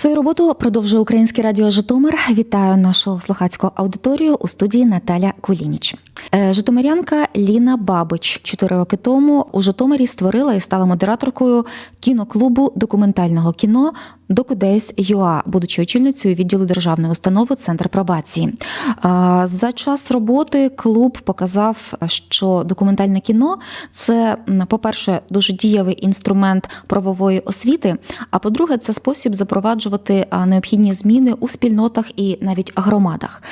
Свою роботу продовжує Українське радіо Житомир. Вітаю нашу слухацьку аудиторію у студії Наталя Кулініч. Е, Житомирянка Ліна Бабич чотири роки тому у Житомирі створила і стала модераторкою кіноклубу документального кіно Докудейс ЮА, будучи очільницею відділу державної установи Центр пробації. За час роботи клуб показав, що документальне кіно це, по-перше, дуже дієвий інструмент правової освіти. А по-друге, це спосіб запроваджувати необхідні зміни у спільнотах і навіть громадах.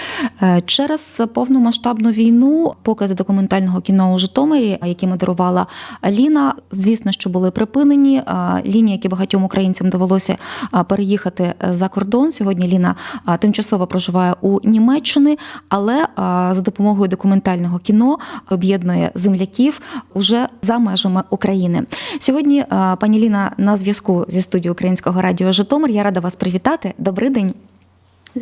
Е, Через повномасштабну війну покази документального кіно у Житомирі, які модерувала Ліна, звісно, що були припинені. А, Лінії, які багатьом українцям довелося переїхати е, за кордон. Сьогодні Ліна тимчасово проживає у Німеччині, але за допомогою документального кіно об'єднує земляків уже за межами України. Сьогодні пані Ліна на зв'язку зі студією Українського радіо Житомир. Я рада вас привітати. Добрий день.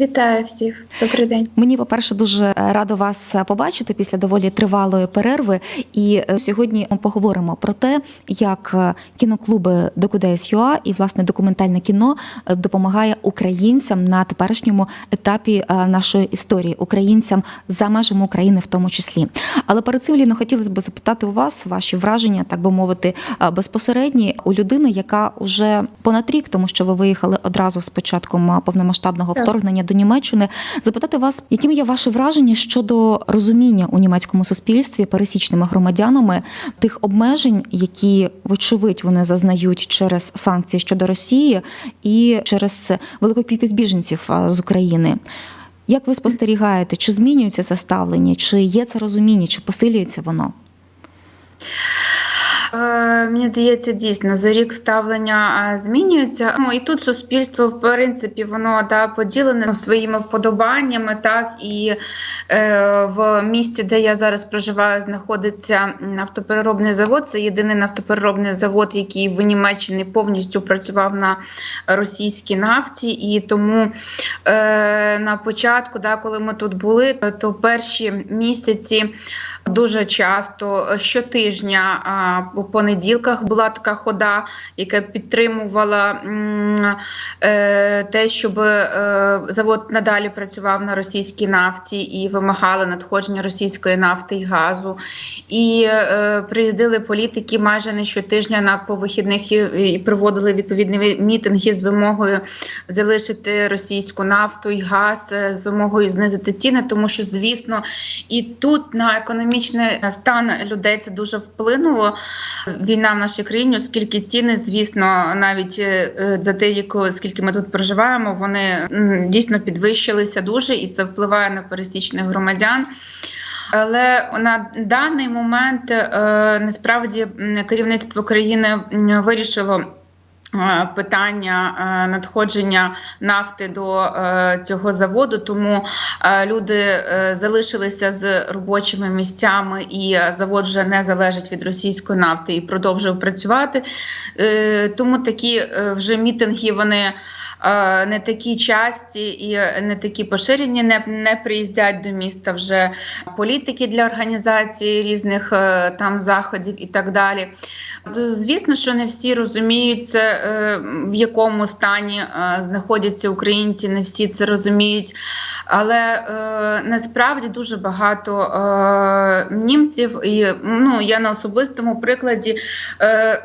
Вітаю всіх, добрий день. Мені, по-перше, дуже е, рада вас побачити після доволі тривалої перерви. І е, сьогодні ми поговоримо про те, як е, кіноклуби Докудейс.ЮА і власне документальне кіно е, допомагає українцям на теперішньому етапі е, нашої історії, українцям за межами України, в тому числі. Але перед цим Ліно, хотілося б запитати у вас ваші враження, так би мовити, е, безпосередні у людини, яка вже понад рік, тому що ви виїхали одразу з початком е, повномасштабного вторгнення до Німеччини, запитати вас, якими є ваші враження щодо розуміння у німецькому суспільстві пересічними громадянами тих обмежень, які вочевидь вони зазнають через санкції щодо Росії і через велику кількість біженців з України. Як ви спостерігаєте, чи змінюється це ставлення, чи є це розуміння, чи посилюється воно? Е, мені здається, дійсно за рік ставлення е, змінюється. Ну і тут суспільство, в принципі, воно да, поділене ну, своїми вподобаннями. Так і е, в місті, де я зараз проживаю, знаходиться нафтопереробний завод. Це єдиний нафтопереробний завод, який в Німеччині повністю працював на російській нафті. І тому е, на початку, да, коли ми тут були, то перші місяці дуже часто щотижня по понеділках була така хода, яка підтримувала е, те, щоб е, завод надалі працював на російській нафті і вимагали надходження російської нафти і газу. І е, приїздили політики майже не щотижня на по вихідних і, і проводили відповідні мітинги з вимогою залишити російську нафту і газ е, з вимогою знизити ціни, тому що, звісно, і тут на економічний стан людей це дуже вплинуло. Війна в нашій країні, оскільки ціни, звісно, навіть е, за те, скільки ми тут проживаємо, вони дійсно підвищилися дуже, і це впливає на пересічних громадян. Але на даний момент е, насправді керівництво країни вирішило. Е, Питання е, надходження нафти до е, цього заводу, тому люди залишилися з робочими місцями, і завод вже не залежить від російської нафти і продовжив працювати. Тому такі вже мітинги вони. Е, Не такі часті і не такі поширені, не, не приїздять до міста вже політики для організації різних е, там заходів і так далі. Звісно, що не всі розуміють е, в якому стані знаходяться українці, не всі це розуміють. Але насправді дуже багато німців, і ну, я на особистому прикладі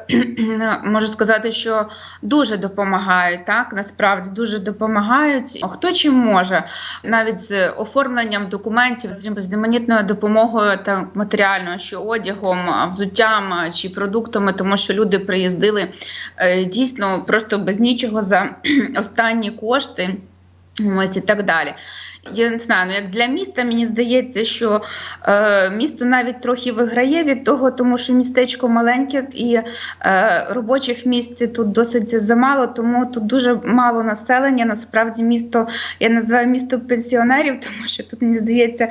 можу сказати, що дуже допомагають. Так, насправді дуже допомагають. Хто чим може, навіть з оформленням документів, з різноманітною допомогою та матеріальною, що одягом, взуттям чи продуктами, тому що люди приїздили е, дійсно просто без нічого за останні кошти. Ось і так далі. Я не знаю, ну як для міста мені здається, що е, місто навіть трохи виграє від того, тому що містечко маленьке і е, робочих місць тут досить замало, тому тут дуже мало населення. Насправді місто я називаю місто пенсіонерів, тому що тут мені здається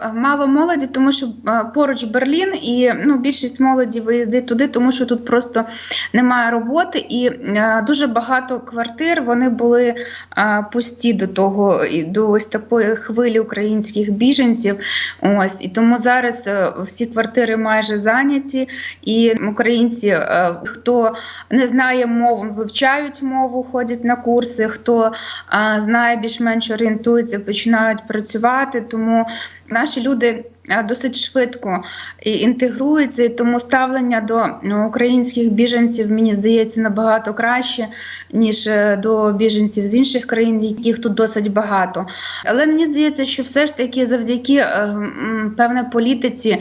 е, мало молоді, тому що е, поруч Берлін, і ну більшість молоді виїздить туди, тому що тут просто немає роботи, і е, дуже багато квартир вони були е, пусті до того і до ось такого хвилі українських біженців. Ось і тому зараз е, всі квартири майже зайняті, і українці, е, хто не знає мову, вивчають мову, ходять на курси. Хто е, знає більш-менш орієнтується, починають працювати. Тому наші люди. Е, Досить швидко і інтегруються, і тому ставлення до ну, українських біженців мені здається набагато краще, ніж е, до біженців з інших країн, яких тут досить багато. Але мені здається, що все ж таки завдяки е, м, певне політиці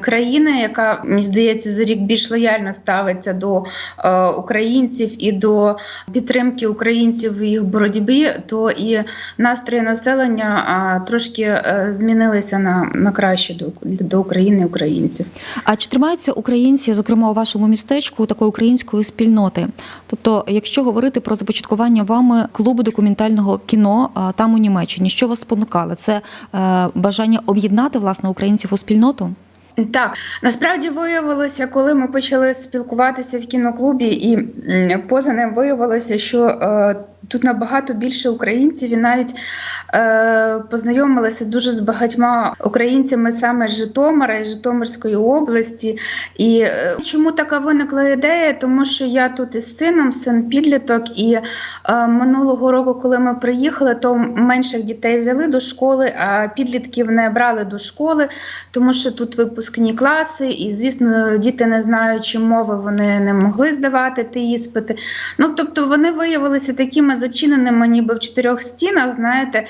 країни, яка мені здається за рік більш лояльно ставиться до українців і до підтримки українців в їх боротьбі, то і настрої населення трошки змінилися на, на краще до, до України українців. А чи тримаються українці, зокрема у вашому містечку, такої української спільноти? Тобто, якщо говорити про започаткування вами клубу документального кіно там у Німеччині, що вас спонукало? Це е, бажання об'єднати власне українців у спільноту? Так, насправді виявилося, коли ми почали спілкуватися в кіноклубі, і поза ним виявилося, що е, тут набагато більше українців, і навіть е, познайомилися дуже з багатьма українцями саме з Житомира і Житомирської області. І е, чому така виникла ідея? Тому що я тут із сином, син підліток, і е, минулого року, коли ми приїхали, то менших дітей взяли до школи, а підлітків не брали до школи, тому що тут випускні класи, і звісно, діти не знаючи мови, вони не могли здавати ті іспити. Ну тобто вони виявилися такими зачиненими, ніби в чотирьох стінах, знаєте.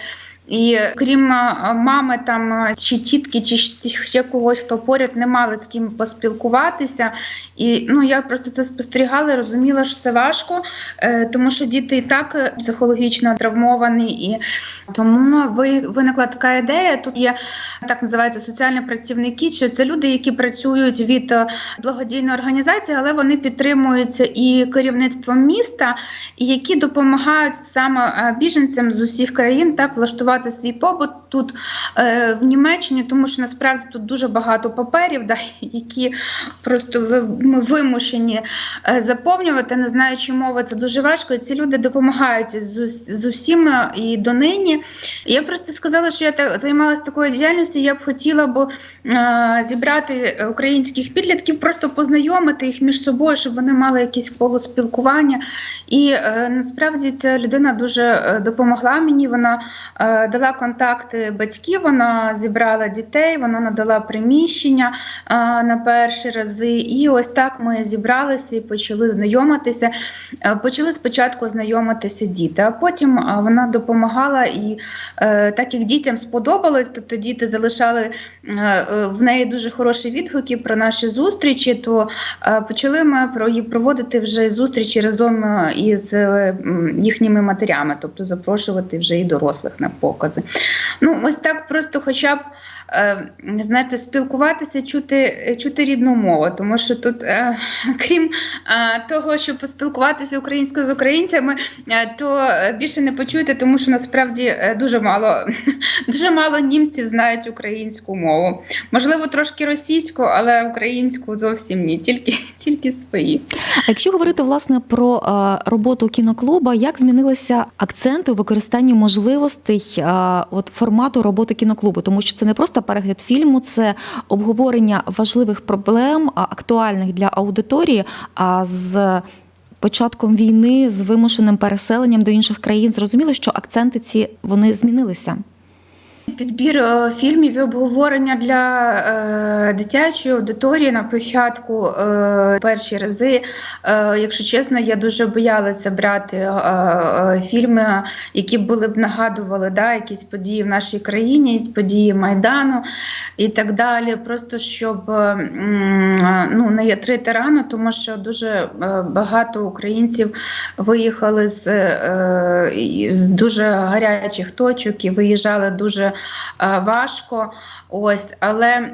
І крім е, мами, там е, чи тітки, чи ще когось, хто поряд не мали з ким поспілкуватися. І ну я просто це спостерігала, розуміла, що це важко, е, тому що діти і так психологічно травмовані, і тому ви- виникла така ідея. Тут є так називаються соціальні працівники. Що це люди, які працюють від благодійної організації, але вони підтримуються і керівництвом міста, які допомагають саме біженцям з усіх країн так влаштувати свій побут тут е, в Німеччині, тому що насправді тут дуже багато паперів, да, які просто ми вимушені е, заповнювати, не знаючи мови, це дуже важко. І ці люди допомагають з, з усім е, і донині. Я просто сказала, що я так займалася такою діяльністю. Я б хотіла б е, зібрати українських підлітків, просто познайомити їх між собою, щоб вони мали якесь коло спілкування. І е, насправді ця людина дуже е, допомогла мені. Вона е, дала контакти батьків, вона зібрала дітей, вона надала приміщення на перші рази. І ось так ми зібралися і почали знайомитися. Е, Почали спочатку знайомитися діти, а потім вона допомагала і е, так як дітям сподобалось, тобто діти залишали е, в неї дуже хороші відгуки про наші зустрічі, то почали ми проводити вже зустрічі разом із їхніми матерями, тобто запрошувати вже і дорослих на покази. Ну, ось так просто, хоча б е, знаєте, спілкуватися, чути, чути рідну мову, тому що тут, е, крім е, того, щоб поспілкуватися українською з українцями, то більше не почуєте, тому що насправді дуже мало, дуже мало німців знають українську мову. Можливо, трошки російську, але українську зовсім ні, тільки, тільки свої. А якщо говорити власне про роботу кіноклуба, як змінилися акценти у використанні можливостей от формату роботи кіноклубу? Тому що це не просто перегляд фільму, це обговорення важливих проблем, актуальних для аудиторії. А з початком війни, з вимушеним переселенням до інших країн, зрозуміло, що акценти ці вони змінилися. Підбір е, фільмів і обговорення для е, дитячої аудиторії на початку е, перші рази. Е, якщо чесно, я дуже боялася брати е, е, фільми, які були б нагадували да, якісь події в нашій країні, події Майдану і так далі. Просто щоб е, ну, не ятрити рано, тому що дуже е, багато українців виїхали з, е, з дуже гарячих точок і виїжджали дуже е, важко. Ось, але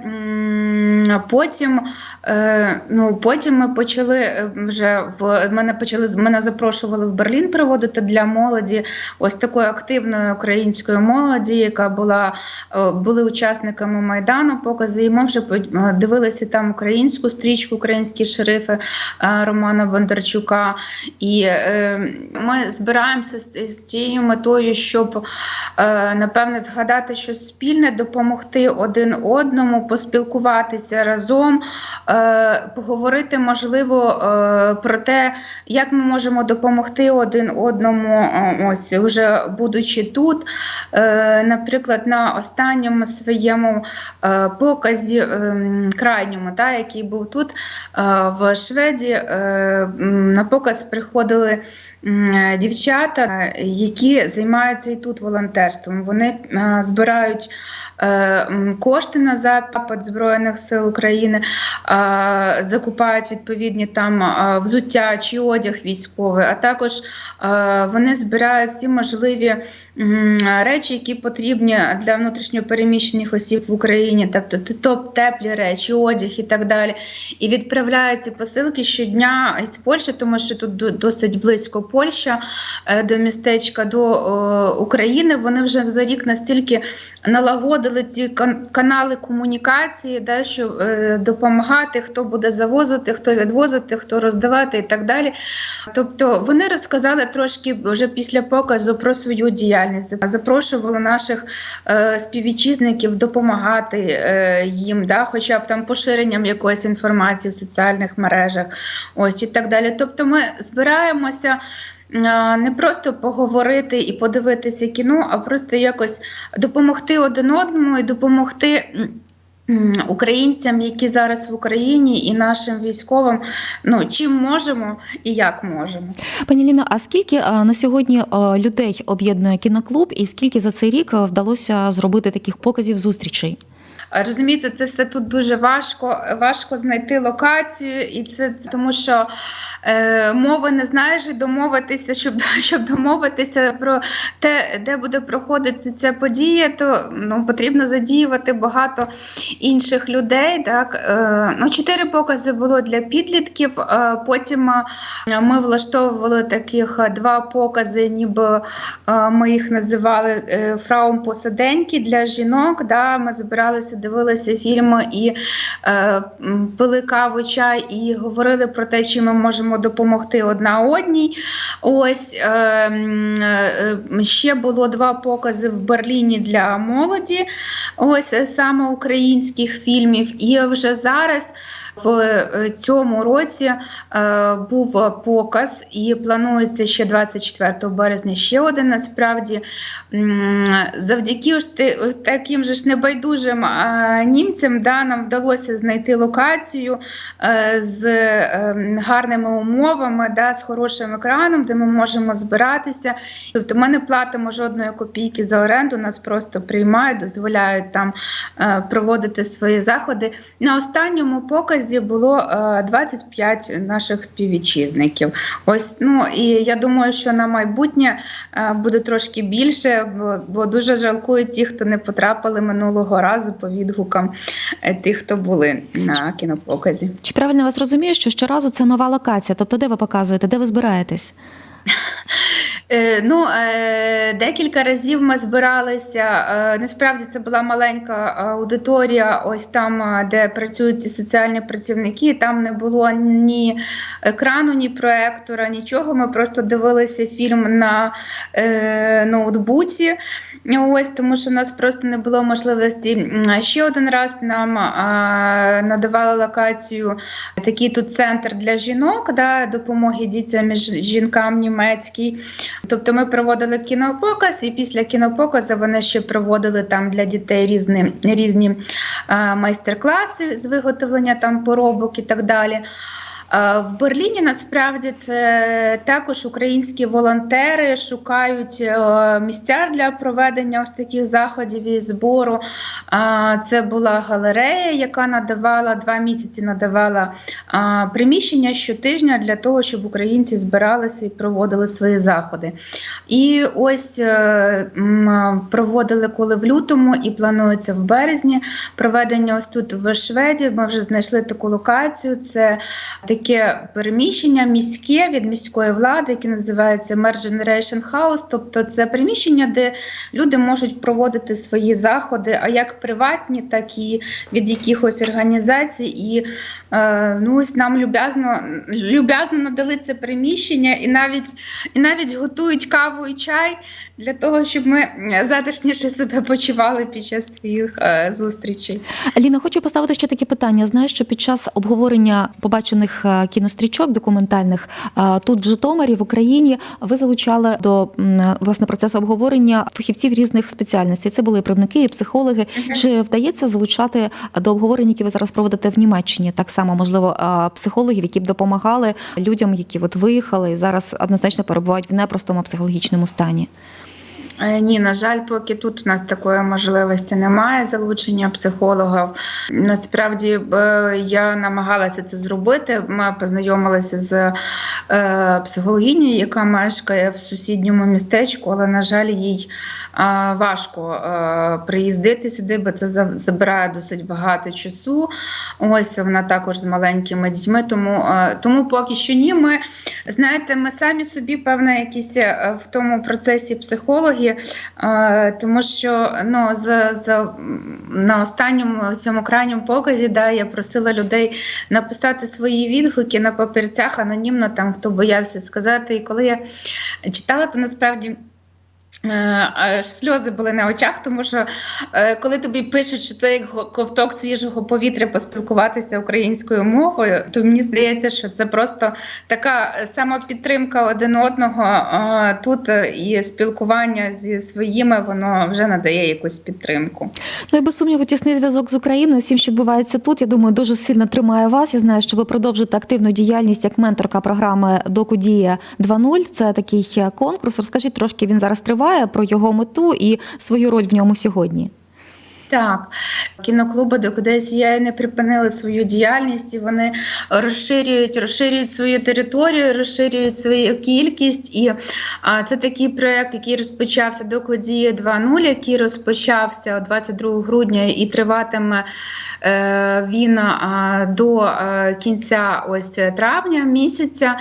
потім, е, ну, потім ми почали е, вже в мене почали мене запрошували в Берлін проводити для молоді ось такої активної української молоді, яка була були учасниками майдану. Покази, і ми вже дивилися там українську стрічку, українські шерифи Романа Бондарчука. І ми збираємося з, тією метою, щоб напевне згадати щось спільне, допомогти один одному, поспілкуватися разом, е, поговорити, можливо, е, про те, як ми можемо допомогти один одному, ось вже будучи тут. Е, наприклад, на останньому своєму показі, е, крайньому, та, який був тут в Шведії, е, на показ приходили дівчата, е, які займаються і тут волонтерством. Вони е, збирають е, кошти на запад Збройних сил України, е, закупають відповідні там е, взуття чи одяг військовий, а також е, вони збирають всі можливі речі, які потрібні для внутрішньопереміщених осіб в Україні, тобто топ теплі речі, одяг і так далі. І відправляють ці посилки щодня із Польщі, тому що тут досить близько Польща е, до містечка до е, України. Вони вже за рік настільки налагодили ці канали комунікації, да, що е, допомагати, хто буде завозити, хто відвозити, хто роздавати і так далі. Тобто вони розказали трошки вже після показу про свою діяльність, запрошували наших співвітчизників допомагати їм, да, хоча б там поширенням якоїсь інформації в соціальних мережах, ось і так далі. Тобто, ми збираємося. Не просто поговорити і подивитися кіно, а просто якось допомогти один одному і допомогти українцям, які зараз в Україні, і нашим військовим, ну чим можемо і як можемо. Пані Ліно, а скільки на сьогодні людей об'єднує кіноклуб, і скільки за цей рік вдалося зробити таких показів зустрічей? Розумієте, це все тут дуже важко. Важко знайти локацію, і це це тому, що е, мови не знаєш і домовитися, щоб щоб домовитися про те, де буде проходити ця подія, то ну, потрібно задіювати багато інших людей. Так е, ну, чотири покази було для підлітків. Е, потім е, ми влаштовували таких е, два покази, ніби е, ми їх називали е, фраум посаденьки для жінок. Да, ми збиралися, дивилися фільми і е, пили каву, чай і говорили про те, чим ми можемо допомогти одна одній. Ось е, е, ще було два покази в Берліні для молоді. Ось е, саме українських фільмів. І вже зараз. В е, цьому році е, був показ і планується ще 24 березня ще один. Насправді завдяки таким же ж небайдужим е, німцям да, нам вдалося знайти локацію з е, гарними умовами, да, з хорошим екраном, де ми можемо збиратися. Тобто ми не платимо жодної копійки за оренду, нас просто приймають, дозволяють там проводити свої заходи. На останньому показі було е, 25 наших співвітчизників. Ось ну і я думаю, що на майбутнє е, буде трошки більше, бо, дуже жалкую ті, хто не потрапили минулого разу по відгукам е, тих, хто були на кінопоказі. Чи правильно вас розумію, що щоразу це нова локація? Тобто, де ви показуєте, де ви збираєтесь? Е, ну, е, декілька разів ми збиралися. Е, насправді це була маленька аудиторія, ось там, де працюють ці соціальні працівники. Там не було ні екрану, ні проектора, нічого. Ми просто дивилися фільм на е, ноутбуці. Ось тому, що в нас просто не було можливості. Ще один раз нам е, надавали локацію такий тут центр для жінок, да, допомоги дітям і жінкам німецький. Тобто ми проводили кінопоказ, і після кінопоказу вони ще проводили там для дітей різні, різні е, майстер-класи з виготовлення там поробок і так далі. Е, В Берліні насправді це також українські волонтери шукають е, місця для проведення ось таких заходів і збору. Е, Це була галерея, яка надавала два місяці надавала приміщення щотижня для того, щоб українці збиралися і проводили свої заходи. І ось проводили коли в лютому і планується в березні проведення ось тут в Шведі. Ми вже знайшли таку локацію. Це таке переміщення міське від міської влади, яке називається Mer Generation House. Тобто це приміщення, де люди можуть проводити свої заходи, а як приватні, так і від якихось організацій. І е, ну ось нам люб'язно люб'язно надали це приміщення, і навіть і навіть готують каву і чай для того, щоб ми затишніше себе почували під час своїх е, зустрічей. Ліна, хочу поставити ще таке питання. Знаю, що під час обговорення побачених кінострічок документальних е, тут в Житомирі в Україні ви залучали до власне процесу обговорення фахівців різних спеціальностей. Це були і правники, і психологи. Чи вдається залучати до обговорень, які ви зараз проводите в Німеччині? Так само можливо е, психологів, які б допомагали людям, які от виїхали і зараз однозначно перебувають в непростому психологічному стані. Е, Ні, на жаль, поки тут у нас такої можливості немає залучення психологів. Насправді е, я намагалася це зробити. Ми познайомилися з е, психологинею, яка мешкає в сусідньому містечку, але на жаль, їй важко приїздити сюди, бо це забирає досить багато часу. Ось вона також з маленькими дітьми. Тому, тому поки що ні. Ми знаєте, ми самі собі певно, якісь в тому процесі психологи, е, тому що ну за, за на останньому цьому крайньому показі, да, я просила людей написати свої відгуки на папірцях анонімно, там хто боявся сказати. І коли я читала, то насправді. Е, Сльози були на очах, тому що е, коли тобі пишуть, що це як ковток свіжого повітря поспілкуватися українською мовою, то мені здається, що це просто така е, самопідтримка один одного тут і спілкування зі своїми, воно вже надає якусь підтримку. Ну і без сумніву, тісний зв'язок з Україною, всім, що відбувається тут, я думаю, дуже сильно тримає вас. Я знаю, що ви продовжуєте активну діяльність як менторка програми Доку Дія 2.0. Це такий конкурс. Розкажіть трошки, він зараз триває про його мету і свою роль в ньому сьогодні. Так, кіноклуби до кудись не припинили свою діяльність, і вони розширюють, розширюють свою територію, розширюють свою кількість. І а, це такий проект, який розпочався до Кодії 2.0, який розпочався 22 грудня і триватиме е, він а, до е, кінця ось травня місяця.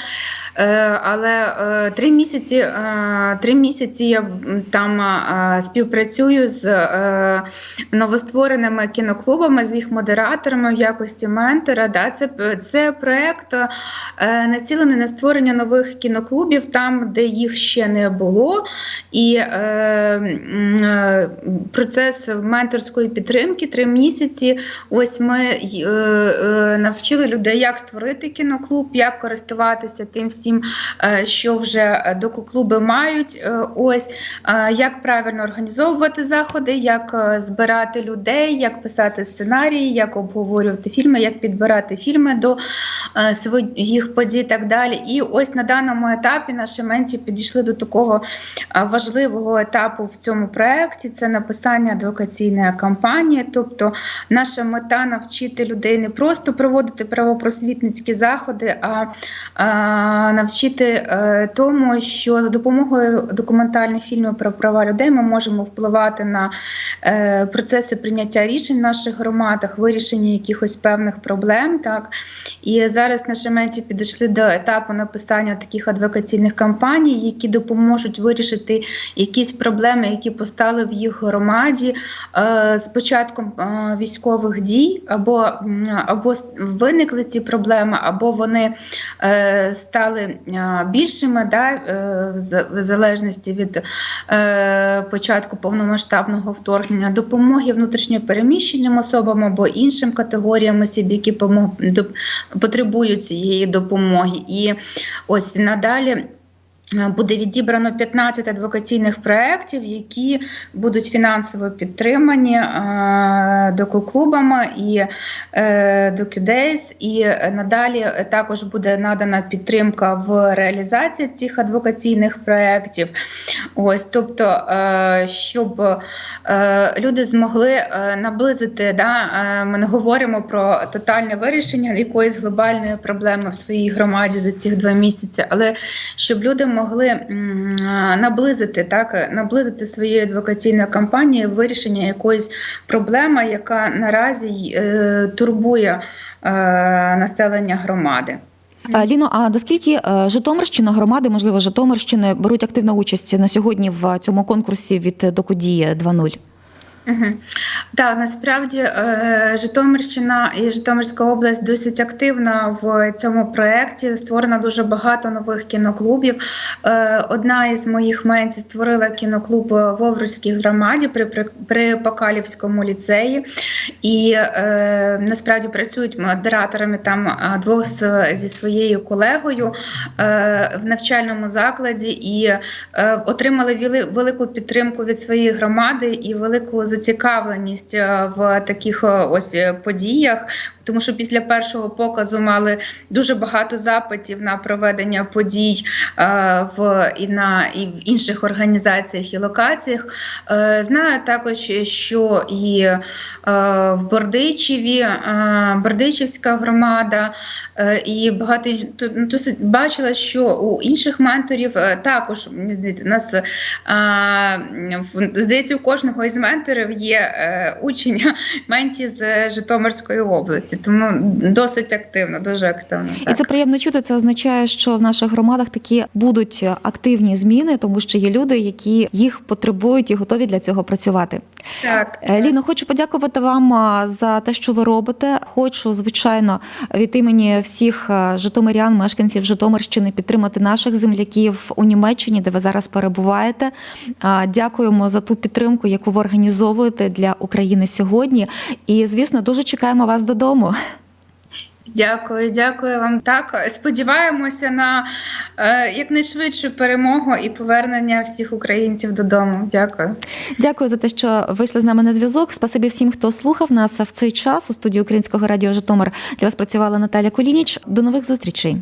Е, але е, три місяці, е, три місяці я там е, співпрацюю з. Е, новоствореними кіноклубами з їх модераторами в якості ментора. Да, це, це проект е, націлений на створення нових кіноклубів там, де їх ще не було. І е, е, процес менторської підтримки три місяці. Ось ми е, е, навчили людей, як створити кіноклуб, як користуватися тим всім, е, що вже докуклуби мають. Е, Ось е, як правильно організовувати заходи, як е, збирати людей, як писати сценарії, як обговорювати фільми, як підбирати фільми до е, своїх подій і так далі. І ось на даному етапі наші менті підійшли до такого е, важливого етапу в цьому проєкті. Це написання адвокаційної кампанії. Тобто наша мета навчити людей не просто проводити правопросвітницькі заходи, а, а навчити е, тому, що за допомогою документальних фільмів про права людей ми можемо впливати на е, процеси прийняття рішень в наших громадах, вирішення якихось певних проблем. Так і зараз наші менті підійшли до етапу написання таких адвокаційних кампаній, які допоможуть вирішити якісь проблеми, які постали в їх громаді е, з початком е, військових дій, або, або виникли ці проблеми, або вони е, стали е, більшими, да, е, в залежності від е, початку повномасштабного вторгнення, допомоги внутрішньопереміщеним особам або іншим категоріям осіб, які потребують цієї допомоги. І ось надалі. Е, Буде відібрано 15 адвокаційних проєктів, які будуть фінансово підтримані е, докуклубами і е, DocuDays, і надалі також буде надана підтримка в реалізації цих адвокаційних проєктів. Ось, тобто, щоб люди змогли наблизити, да, ми не говоримо про тотальне вирішення якоїсь глобальної проблеми в своїй громаді за ці два місяці, але щоб люди могли наблизити так, наблизити своєю адвокаційною кампанією вирішення якоїсь проблеми, яка наразі е, турбує е, населення громади. Ліно, а наскільки е, Житомирщина, громади, можливо, Житомирщини беруть активну участь на сьогодні в цьому конкурсі від Докудії 2.0? Так, насправді е, Житомирщина і Житомирська область досить активна в цьому проєкті. Створено дуже багато нових кіноклубів. Е, Одна із моїх менців створила кіноклуб в Овруцькій громаді при, при, Покалівському ліцеї. І е, насправді працюють модераторами там двох зі своєю колегою в навчальному закладі і отримали велику підтримку від своєї громади і велику зацікавленість е, в таких е, ось е, подіях. Тому що після першого показу мали дуже багато запитів на проведення подій е, в і на і в інших організаціях і локаціях. Е, знаю також, що і е, в Бордичеві, е, Бордичівська громада, е, і багато ну, досить бачила, що у інших менторів також здається, нас е, здається, у кожного із менторів є е, учень менті з Житомирської області, тому досить активно, дуже активно. І це приємно чути. Це означає, що в наших громадах такі будуть активні зміни, тому що є люди, які їх потребують і готові для цього працювати. Так. Е, Ліно, хочу подякувати вам за те, що ви робите. Хочу, звичайно, від імені всіх житомирян, мешканців Житомирщини, підтримати наших земляків у Німеччині, де ви зараз перебуваєте. Дякуємо за ту підтримку, яку ви організовуєте для України сьогодні. І, звісно, дуже чекаємо вас додому. Дякую, дякую вам. Так, сподіваємося на е, якнайшвидшу перемогу і повернення всіх українців додому. Дякую. Дякую за те, що вийшли з нами на зв'язок. Спасибі всім, хто слухав нас в цей час у студії Українського радіо Житомир. Для вас працювала Наталя Кулініч. До нових зустрічей.